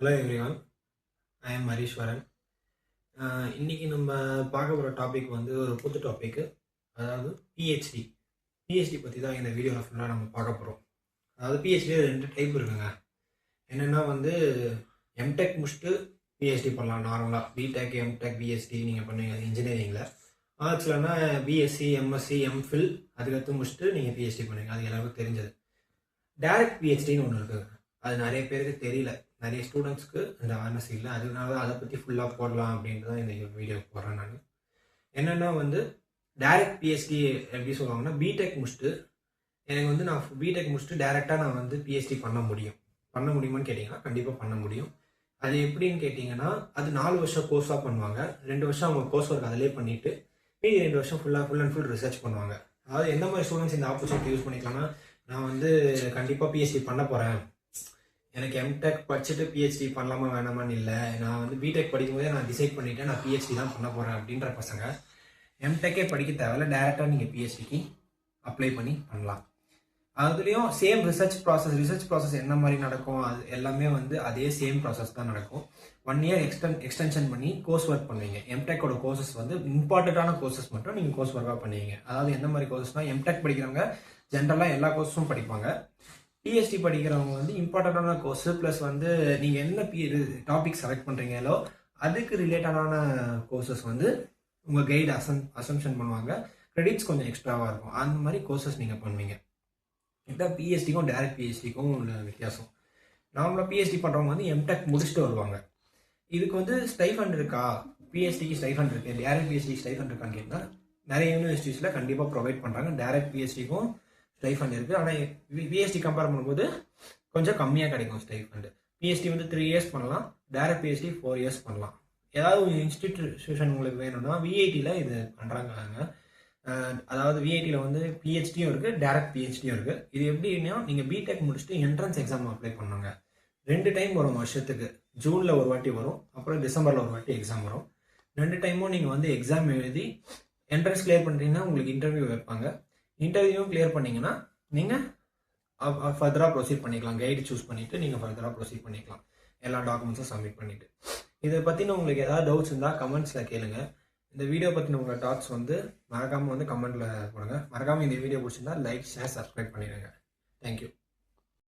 Hello everyone I am Harishwaran இன்றைக்கி நம்ம பார்க்க போகிற டாபிக் வந்து ஒரு புது டாப்பிக்கு அதாவது பிஹெச்டி பிஹெச்டி பற்றி தான் இந்த வீடியோவில் ஃபுல்லாக நம்ம பார்க்க போகிறோம் அதாவது பிஹெச்டி ரெண்டு டைப் இருக்குங்க. என்னென்னா வந்து எம்டெக் முடிச்சுட்டு பிஹெச்டி பண்ணலாம் நார்மலாக பிடெக் எம்டெக் பிஎஸ்டி நீங்கள் பண்ணுவீங்க இன்ஜினியரிங்கில் ஆர்ட்ஸ்லனா பிஎஸ்சி எம்எஸ்சி எம்ஃபில் அதுக்கடுத்து முடிச்சுட்டு நீங்கள் பிஹெச்டி பண்ணுவீங்க அது எல்லாருக்கும் தெரிஞ்சது. டேரக்ட் பிஹெச்டின்னு ஒன்று இருக்குது அது நிறைய பேருக்கு தெரியல. நிறைய ஸ்டூடெண்ட்ஸ்க்கு அந்த அவேர்னஸ் இல்லை. அதனால அதை பற்றி ஃபுல்லாக போடலாம் அப்படின்ட்டு தான் இந்த வீடியோ போடுறேன் நான். என்னென்னா வந்து டைரக்ட் பிஎஸ்டி எப்படி சொல்லுவாங்கன்னா பிடெக் முடிச்சுட்டு எனக்கு வந்து நான் பிடெக் முடிச்சுட்டு டேரெக்டாக நான் வந்து பிஎஸ்டி பண்ண முடியும். பண்ண முடியுமான்னு கேட்டிங்கன்னா கண்டிப்பாக பண்ண முடியும். அது எப்படின்னு கேட்டிங்கன்னா அது நாலு வருஷம் கோர்ஸாக பண்ணுவாங்க. ரெண்டு வருஷம் அவங்க கோர்ஸ் ஒர்க் அதிலே பண்ணிவிட்டு மீதி ரெண்டு வருஷம் ஃபுல்லாக ஃபுல் அண்ட் ஃபுல் ரிசர்ச் பண்ணுவாங்க. அதாவது எந்த மாதிரி ஸ்டூடெண்ட்ஸ் இந்த ஆப்பர்ச்சுனிட்டி யூஸ் பண்ணிக்கலாம்னா நான் வந்து கண்டிப்பாக பிஎஸ்சி பண்ண போகிறேன் எனக்கு எம்டெக் படிச்சுட்டு பிஹெச்டி பண்ணலாமா வேணாமான்னு இல்லை. நான் வந்து பிடெக் படிக்கும்போதே நான் டிசைட் பண்ணிட்டேன் நான் பிஹெச்டி தான் பண்ண போகிறேன் அப்படின்ற பசங்க. எம்டெக்கே படிக்க தேவையில்ல டேரெக்டாக நீங்கள் பிஹெச்டிக்கு அப்ளை பண்ணி பண்ணலாம். அதுலேயும் same research process research process என்ன மாதிரி நடக்கும் அது எல்லாமே வந்து அதே சேம் ப்ராசஸ் தான் நடக்கும். ஒன் இயர் எக்ஸ்டன் எக்ஸ்டென்ஷன் பண்ணி கோர்ஸ் ஒர்க் பண்ணுவீங்க எம்டெக்கோட கோர்சஸ் வந்து இம்பார்ட்டண்ட்டான கோர்சஸ் மட்டும் நீங்கள் கோர்ஸ் ஒர்க்காக பண்ணுவீங்க. அதாவது எந்த மாதிரி கோர்சஸ்னால் எம்டெக் படிக்கிறவங்க ஜென்ரலாக எல்லா கோர்ஸும் படிப்பாங்க. பிஎஸ்டி படிக்கிறவங்க வந்து இம்பார்ட்டண்ட்டான கோர்ஸ் ப்ளஸ் வந்து நீங்கள் என்ன பி டாபிக் செலக்ட் பண்ணுறீங்களோ அதுக்கு ரிலேட்டடான கோர்சஸ் வந்து உங்கள் கைடு அசம் அசம்ஷன் பண்ணுவாங்க. கிரெடிட்ஸ் கொஞ்சம் எக்ஸ்ட்ராவாக இருக்கும். அந்த மாதிரி கோர்சஸ் நீங்கள் பண்ணுவீங்க. இதுதான் பிஎஸ்டிக்கும் டேரக்ட் பிஹெச்டிக்கும் உள்ள வித்தியாசம். நார்மலாக பிஎஸ்டி பண்ணுறவங்க வந்து எம்டெக் முடிச்சுட்டு வருவாங்க. இதுக்கு வந்து ஸ்டைஃபண்ட் இருக்கா? பிஎஸ்டிக்கு ஸ்டைஃபண்ட் இருக்குது டேரக்ட் பிஎஸ்டி ஸ்டைஃபண்ட் இருக்கான்னு கேட்டால் நிறைய யூனிவர்சிட்டிஸில் கண்டிப்பாக ப்ரொவைட் பண்ணுறாங்க டேரக்ட் பிஎஸ்டிக்கும் ஸ்டைஃபண்ட் இருக்குது ஆனால் பிஎஸ்டி கம்பேர் பண்ணும்போது கொஞ்சம் கம்மியாக கிடைக்கும் ஸ்டைஃபண்ட் பிஎஸ்டி வந்து த்ரீ இயர்ஸ் பண்ணலாம். டேரக்ட் பிஎஸ்டி ஃபோர் இயர்ஸ் பண்ணலாம். ஏதாவது ஒரு இன்ஸ்டிடியூஷன் உங்களுக்கு வேணும்னா விஐடியில் இது பண்ணுறாங்க அதாவது விஐடியில் வந்து பிஹெச்டியும் இருக்குது டேரக்ட் பிஹெச்டியும் இருக்குது இது எப்படின்னா நீங்கள் பிடெக் முடிச்சுட்டு என்ட்ரன்ஸ் எக்ஸாம் அப்ளை பண்ணுங்க. ரெண்டு டைம் வரும் வருஷத்துக்கு. ஜூனில் ஒரு வாட்டி வரும் அப்புறம் டிசம்பரில் ஒரு வாட்டி எக்ஸாம் வரும். ரெண்டு டைமும் நீங்கள் வந்து எக்ஸாம் எழுதி என்ட்ரன்ஸ் கிளியர் பண்ணுறீங்கன்னா உங்களுக்கு இன்டர்வியூ வைப்பாங்க. இன்டர்வியூவும் கிளியர் பண்ணிங்கன்னா நீங்கள் ஃபர்தராக ப்ரொசீட் பண்ணிக்கலாம். கைடு சூஸ் பண்ணிவிட்டு நீங்கள் ஃபர்தராக ப்ரொசீட் பண்ணிக்கலாம். எல்லா டாக்குமெண்ட்ஸும் சப்மிட் பண்ணிவிட்டு இதை பற்றின உங்களுக்கு ஏதாவது டவுட்ஸ் இருந்தால் கமெண்ட்ஸில் கேளுங்க. இந்த வீடியோ பற்றின உங்கள் டாட்ஸ் வந்து மறக்காமல் வந்து கமெண்ட்டில் போடுங்க. மறக்காமல் இந்த வீடியோ பிடிச்சிருந்தா லைக் ஷேர் சப்ஸ்கிரைப் பண்ணிடுங்க. Thank you